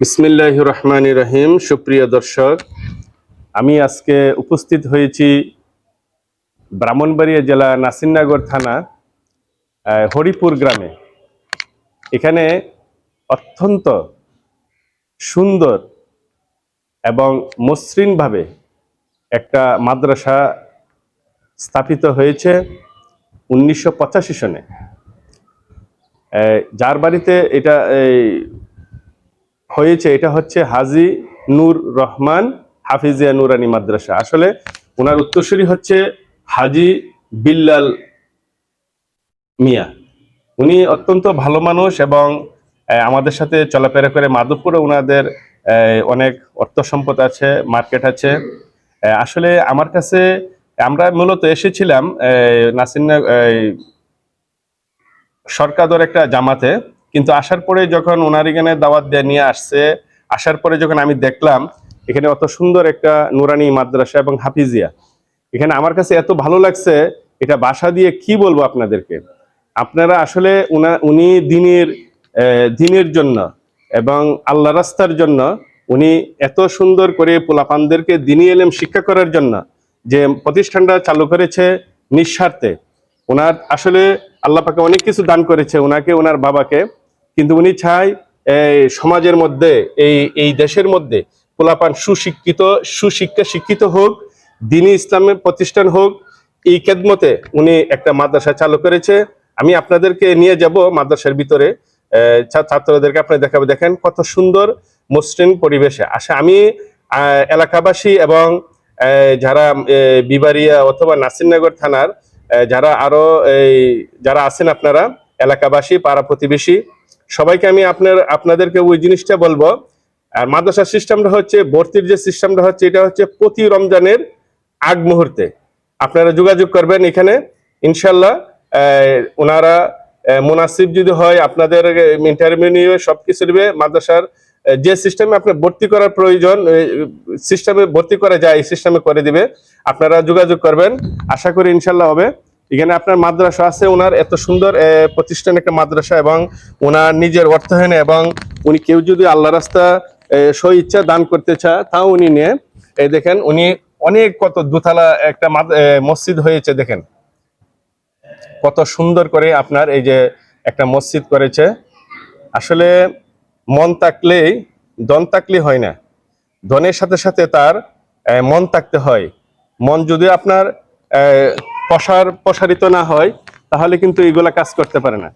বিসমিল্লাহ রহমান রহিম, সুপ্রিয় দর্শক, আমি আজকে উপস্থিত হয়েছি ব্রাহ্মণবাড়িয়া জেলা নাসিরনগর থানা হরিপুর গ্রামে। এখানে অত্যন্ত সুন্দর এবং মসৃণভাবে একটা মাদ্রাসা স্থাপিত হয়েছে উনিশশো পঁচাশি সনে। যার বাড়িতে এটা হয়েছে, এটা হচ্ছে হাজি নূর রহমান হাফিজিয়া নুরানি মাদ্রাসা। আসলে ওনার উত্তরসূরি হচ্ছে হাজি বিল্লাল মিয়া। উনি অত্যন্ত ভালো মানুষ এবং আমাদের সাথে চলাফেরা করে মাধবপুরে ওনাদের অনেক অর্থ সম্পদ আছে, মার্কেট আছে। আসলে আমার কাছে, আমরা মূলত এসেছিলাম নাসিন সরকার একটা জামাতে। কিন্তু আসার পরে যখন ওনার এখানে দাওয়াত দিয়ে নিয়ে আসছে, আসার পরে যখন আমি দেখলাম, এখানে অত সুন্দর একটা নুরানি মাদ্রাসা এবং হাফিজিয়া। এখানে আমার কাছে এত ভালো লাগছে, এটা বাসা দিয়ে কি বলব আপনাদেরকে? আপনারা আসলে উনা দিনের দিনের জন্য এবং আল্লাহ রাস্তার জন্য উনি এত সুন্দর করে পোলাপানদেরকে দিনী এলেম শিক্ষা করার জন্য যে প্রতিষ্ঠানটা চালু করেছে নিঃস্বার্থে। ওনার আসলে আল্লাহ পাকে অনেক কিছু দান করেছে, ওনাকে, ওনার বাবাকে। কিন্তু উনি চাই এই সমাজের মধ্যে, এই এই দেশের মধ্যে পোলাপান সুশিক্ষিত, সুশিক্ষা শিক্ষিত হোক, দিনী ইসলামের প্রতিষ্ঠান হোক, এই খেদমতে উনি একটা মাদ্রাসা চালু করেছে। আমি আপনাদেরকে নিয়ে যাব মাদ্রাসার ভিতরে। ছাত্রদেরকে আপনি দেখাবে। দেখেন কত সুন্দর মসৃণ পরিবেশে। আসে আমি এলাকাবাসী এবং যারা বিবারিয়া অথবা নাসিরনগর থানার যারা আরও, এই, যারা আছেন আপনারা, এলাকাবাসী, পাড়া প্রতিবেশী সবাইকে আমি আপনার, আপনাদেরকে ওই জিনিসটা বলব। আর মাদ্রাসার সিস্টেমটা হচ্ছে, ভর্তির যে সিস্টেমটা হচ্ছে, এটা হচ্ছে প্রতি রমজানের আগ মুহূর্তে। আপনারা যোগাযোগ করবেন এখানে। ইনশাল্লাহ ওনারা মুনাসিব যদি হয়, আপনাদের ইন্টারভিউ নিয়ে সবকিছু নেবে মাদ্রাসার যে সিস্টেমে আপনার ভর্তি করার প্রয়োজন সিস্টেমে ভর্তি করা যায়, এই সিস্টেমে করে দিবে। আপনারা যোগাযোগ করবেন। আশা করি ইনশাল্লাহ হবে। এখানে আপনার মাদ্রাসা আছে ওনার এত সুন্দর প্রতিষ্ঠান একটা মাদ্রাসা এবং ওনার নিজের অর্থায়নে এবং উনি কেউ যদি আল্লাহ রাস্তা স্ব ইচ্ছা দান করতে চায়, তাও উনি নিয়ে, এই দেখেন, উনি অনেক কত দুতলা একটা মসজিদ হয়েছে, দেখেন। কত সুন্দর করে আপনার এই যে একটা মসজিদ করেছে। আসলে মন থাকলেই দন থাকলেই হয় না। ধনের সাথে সাথে তার মন থাকতে হয়। মন যদি আপনার প্রসার প্রসারিত না হয়, তাহলে কিন্তু এগুলা কাজ করতে পারে না।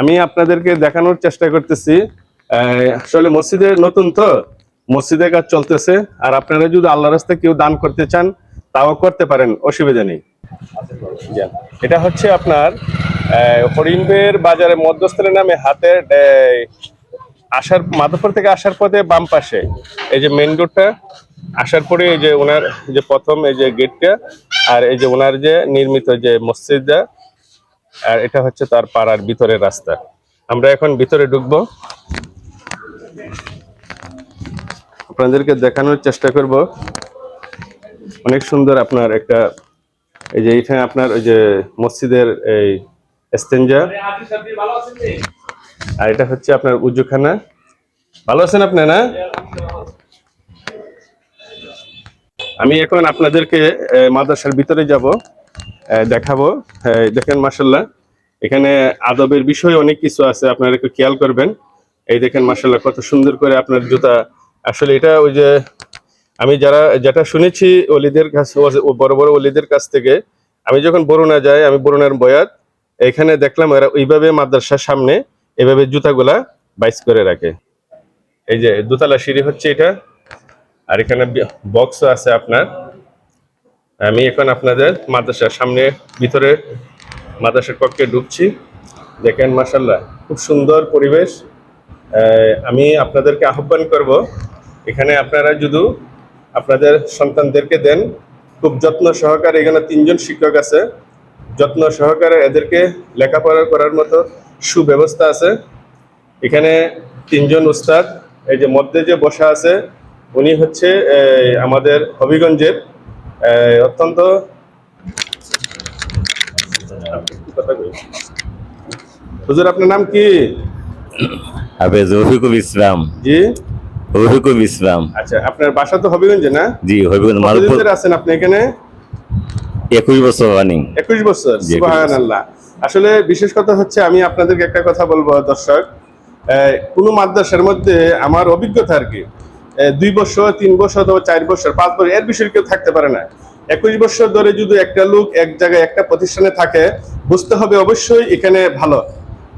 আমি আপনাদেরকে দেখানোর চেষ্টা করতেছি। আসলে মসজিদে নতুন তো মসজিদের কাজ চলতেছে। আর আপনারা যদি আল্লাহ রাস্তায় কেউ দান করতে চান, তাও করতে পারেন, অসুবিধা নেই। এটা হচ্ছে আপনার হরিণবের বাজারের মধ্যস্থলের নামে হাতের আসার, মাধবপুর থেকে আসার পথে বাম পাশে। এই যে মেন রোডটা আসার পরে এই যে ওনার যে প্রথম এই যে গেটটা আর এই যে ওনার যে নির্মিত যে মসজিদটা, আর এটা হচ্ছে তার পাড়ার ভিতরের রাস্তা। আমরা এখন ভিতরে ঢুকবো। আপনাদেরকে দেখানোর চেষ্টা করব। অনেক সুন্দর আপনার একটা, এই যে এখানে আপনার ওই যে মসজিদের এই এস্তেঞ্জা আর এটা হচ্ছে আপনার উজুখানা। ভালো আছেন আপনি না? আমি এখন আপনাদেরকে মাদ্রাসার ভিতরে যাব দেখাবো। দেখেন মাসাল্লাহ এখানে আদবের বিষয়ে অনেক কিছু আছে, আপনারা একটু খেয়াল করবেন। এই দেখেন মাসাল্লাহ কত সুন্দর করে আপনার জুতা। আসলে এটা ওই যে, আমি যারা, যেটা শুনেছি অলিদের কাছ বড় বড় অলিদের কাছ থেকে, আমি যখন বরুণা যাই, আমি বরুণার বয়াত, এখানে দেখলাম এরা ওইভাবে মাদ্রাসার সামনে এভাবে জুতাগুলা বাইস করে রাখে। এই যে, দোতলা সিঁড়ি হচ্ছে এটা। আর এখানে বক্স আছে আপনার। আমি এখন আপনাদের মাদ্রাসার সামনে, ভিতরে মাদ্রাসার কক্ষে ঢুকছি। দেখেন মাসাল্লাহ খুব সুন্দর পরিবেশ। আমি আপনাদেরকে আহ্বান করব, এখানে আপনারা যদি আপনাদের সন্তানদেরকে দেন, খুব যত্ন সহকারে এখানে তিনজন শিক্ষক আছে। যত্ন সহকারে এদেরকে লেখাপড়া করার মতো সুব্যবস্থা আছে। এখানে তিনজন উস্তাদ, এই যে মধ্যে যে বসা আছে উনি হচ্ছে আমাদের হবিগঞ্জের অত্যন্ত হুজুর আপনার নাম কি? রফিকুল ইসলাম। জি। হুকুম ইসলাম। আচ্ছা আপনার বাসা তো হবিগঞ্জে না? জি হবিগঞ্জ মালপুর। আছেন আপনি এখানে? একুশ বছর রানিং একুশ বছর জি, 21 আল্লাহ আসলে বিশেষ কথা হচ্ছে আমি আপনাদেরকে একটা কথা বলব দর্শক। কোনো মাদ্রাসার মধ্যে আমার অভিজ্ঞতা আর কি। দুই বছর তিন বছর অথবা চার বছর পাঁচ বছর এর বিষয়ে কেউ থাকতে পারে না। একুশ বছর ধরে যদি একটা লোক এক জায়গায় একটা প্রতিষ্ঠানে থাকে বুঝতে হবে অবশ্যই এখানে ভালো।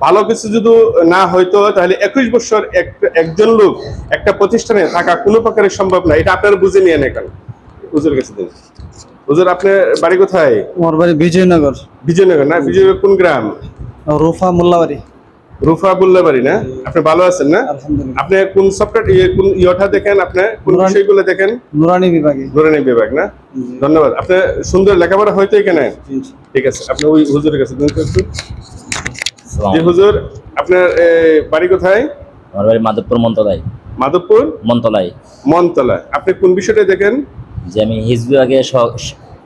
ভালো কিছু যদি না হয়তো তাহলে একুশ বছর এক- একজন লোক একটা প্রতিষ্ঠানে থাকা কোনো প্রকারের সম্ভব না। এটা আপনারা বুঝে নিয়ে নেন হুজুর কাছে দিন। হুজুর আপনার বাড়ি কোথায়? আমার বাড়ি বিজয়নগর। বিজয়নগর না? বিজয়নগর কোন গ্রাম? রুফা মোল্লাবাড়ি। রুফা বুল্লা বাড়ি না আপনি ভালো আছেন না? আপনি কোন সফটওয়্যার কোন ইয়েটা দেখেন আপনি? কোন বিষয়গুলো দেখেন? নুরানি বিভাগে। নুরানি বিভাগ না? ধন্যবাদ। আপনি সুন্দর লেখাপড়া হয়তো এখানে? ঠিক আছে। আপনি ওই হুজুরের কাছে দিন একটু। জি হুজুর আপনার বাড়ি কোথায়? আমার বাড়ি মাধবপুর মন্তলায় মাধবপুর? মন্তলায় মনতলা আপনি কোন বিষয়টা দেখেন? যে আমি হিজ বিভাগে সহ-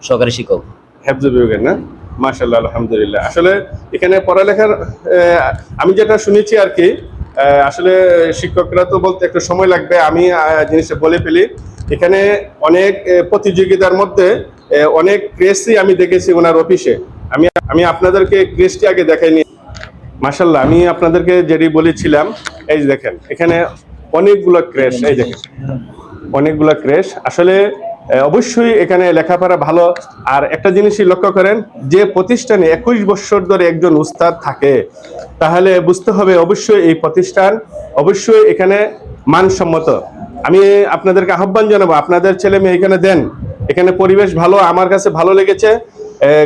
সহকারী শিক্ষক। হেফজ বিভাগের না? মাশাল্লাহ আলহামদুলিল্লাহ। আসলে এখানে পড়ালেখার আমি যেটা শুনেছি আর কি আসলে শিক্ষকরা তো বলতে একটু সময় লাগবে, আমি জিনিসটা বলে ফেলি। এখানে অনেক প্রতিযোগিতার মধ্যে অনেক ক্রেসই আমি দেখেছি ওনার অফিসে। আমি আমি আপনাদেরকে ক্রেসটি আগে দেখাইনি মাশাল্লাহ আমি আপনাদেরকে যেটি বলেছিলাম, এই দেখেন, এখানে অনেকগুলো ক্রেশ এই দেখেন। অনেকগুলো ক্রেশ আসলে অবশ্যই এখানে লেখাপড়া ভালো। আর একটা জিনিসই লক্ষ্য করেন, যে প্রতিষ্ঠানে একুশ বছর ধরে একজন উস্তাদ থাকে, তাহলে বুঝতে হবে অবশ্যই এই প্রতিষ্ঠান অবশ্যই এখানে মানসম্মত। আমি আপনাদেরকে আহ্বান জানাব, আপনাদের ছেলে মেয়ে এখানে দেন। এখানে পরিবেশ ভালো, আমার কাছে ভালো লেগেছে।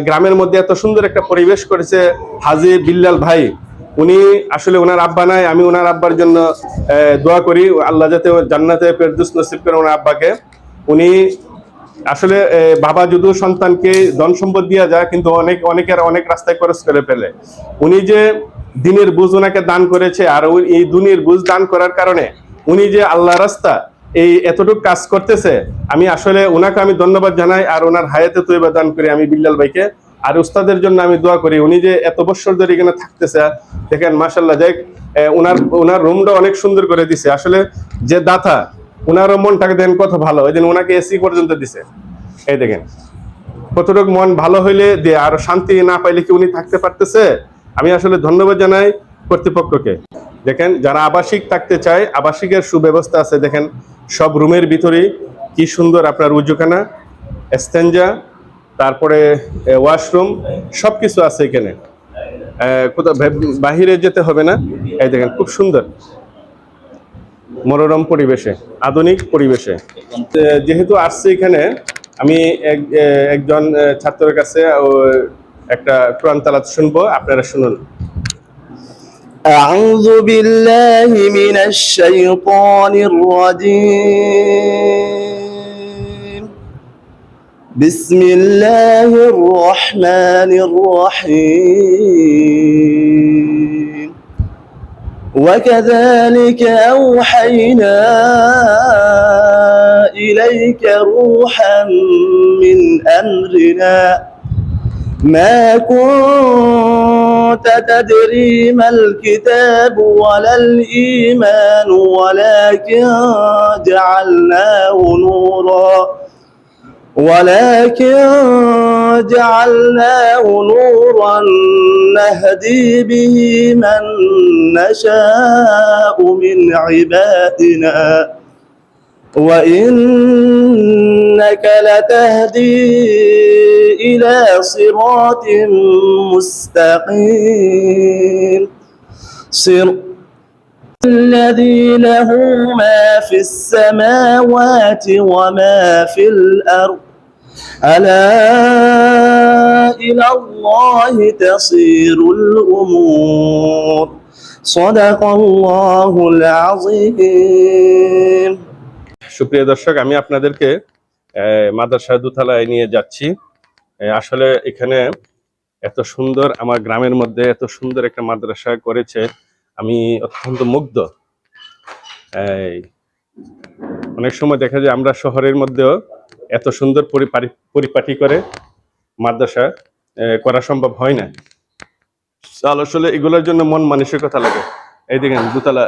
গ্রামের মধ্যে এত সুন্দর একটা পরিবেশ করেছে হাজি বিল্লাল ভাই। উনি আসলে ওনার আব্বা নাই, আমি ওনার আব্বার জন্য দোয়া করি। আল্লাহ যাতে জান্নাতে ফেরদৌস নসিব করে ওনার আব্বাকে। উনি আসলে বাবা যদিও সন্তানকে ধন সম্পদ দিয়া যায়, কিন্তু অনেক অনেকের অনেক রাস্তায় খরচ করে ফেলে। উনি যে দিনের বুঝ ওনাকে দান করেছে, আর এই দুনির বুঝ দান করার কারণে উনি যে আল্লাহ রাস্তা, এই এতটুকু কাজ করতেছে, আমি আসলে ওনাকে আমি ধন্যবাদ জানাই, আর ওনার হায়াতে তৈবা দান করি আমি বিল্লাল ভাইকে। আর উস্তাদের জন্য আমি দোয়া করি, উনি যে এত বছর ধরে এখানে থাকতেছে, দেখেন মাসাল্লাহ যাই ওনার ওনার রুমটা অনেক সুন্দর করে দিছে। আসলে যে দাতা ওনারও মনটাকে দেন কত ভালো, ওই দিন ওনাকে এসি পর্যন্ত দিছে। এই দেখেন, কতটুকু মন ভালো হইলে দিয়ে আর শান্তি না পাইলে কি উনি থাকতে পারতেছে? আমি আসলে ধন্যবাদ জানাই কর্তৃপক্ষকে। দেখেন, যারা আবাসিক থাকতে চায়, আবাসিকের সুব্যবস্থা আছে, দেখেন, সব রুমের ভিতরেই। কি সুন্দর আপনার উজুখানা স্টেঞ্জা তারপরে ওয়াশরুম সব কিছু আছে এখানে। কোথাও বাহিরে যেতে হবে না। এই দেখেন, খুব সুন্দর। মনোরম পরিবেশে আধুনিক পরিবেশে আহ, যেহেতু আসছে এখানে আমি এক- আহ, একজন আহ, ছাত্রের কাছে ও একটা কোরআন তালাত শুনবো আপনারা শুনুন أعوذ بالله من الشيطان الرجيم بسم الله الرحمن الرحيم وكذلك أوحينا إليك روحا من أمرنا. ما كنت تدري ما الكتاب ولا الإيمان ولكن جعلناه نورا. ولكن جعلناه نورا نهدي به من نشاء من عبادنا. وإنك لتهدي إلى صراط مستقيم. صراط الذي له ما في السماوات وما في الأرض ألا إلى الله تصير الأمور صدق الله العظيم সুপ্রিয় দর্শক আমি আপনাদেরকে আহ, মাদ্রাসা দুতলায় নিয়ে যাচ্ছি আহ, আসলে এখানে এত সুন্দর আমার গ্রামের মধ্যে এত সুন্দর একটা মাদ্রাসা করেছে আমি অত্যন্ত মুগ্ধ। এই, অনেক সময় দেখা যায় আমরা শহরের মধ্যেও এত সুন্দর পরিপাটি করে মাদ্রাসা করা সম্ভব হয় না। আসলে এগুলোর জন্য মন মানসিকতা লাগে। এই দেখেন দুতলা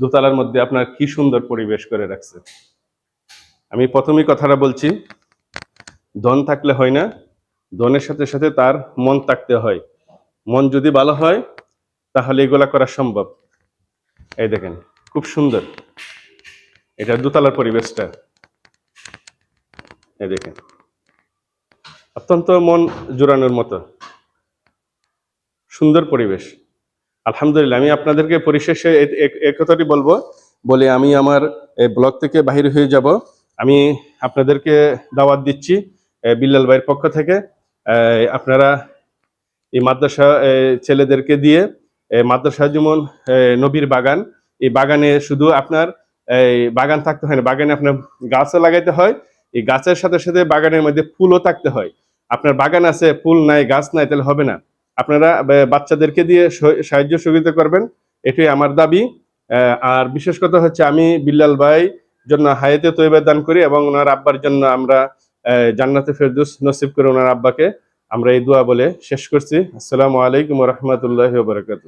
দোতলার মধ্যে আপনার কি সুন্দর পরিবেশ করে রাখছে। আমি প্রথমেই কথাটা বলছি ধন থাকলে হয় না ধনের সাথে সাথে তার মন থাকতে হয়। মন যদি ভালো হয় তাহলে এগুলা করা সম্ভব। এই দেখেন, খুব সুন্দর। এটা দোতলার পরিবেশটা। এই দেখেন, অত্যন্ত মন জোরানোর মতো। সুন্দর পরিবেশ। আলহামদুলিল্লাহ, আমি আপনাদেরকে পরিশেষে এ- এ- এ কথাটি বলব, বলে আমি আমার ব্লগ থেকে বাহির হয়ে যাব। আমি আপনাদেরকে দাওয়াত দিচ্ছি বিল্লাল ভাইয়ের পক্ষ থেকে। আপনারা এই মাদ্রাসা ছেলেদেরকে দিয়ে মাদ্রাসা যেমন নবীর বাগান, এই বাগানে শুধু আপনার এই বাগান থাকতে হয় না, বাগানে আপনার গাছও লাগাইতে হয়, এই গাছের সাথে সাথে বাগানের মধ্যে ফুলও থাকতে হয়। আপনার বাগান আছে, ফুল নাই, গাছ নাই, তাহলে হবে না। আপনারা বাচ্চাদেরকে দিয়ে সাহায্য সহযোগিতা করবেন, এটাই আমার দাবি। আর বিশেষ কথা হচ্ছে, আমি বিল্লাল ভাই জন্য হায়াতে তৈবা দান করি এবং ওনার আব্বার জন্য আমরা জান্নাতে ফেরদুস নসিব করে ওনার আব্বাকে আমরা এই দোয়া বলে শেষ করছি। আসসালামু আলাইকুম রহমতুল্লাহ বারকাত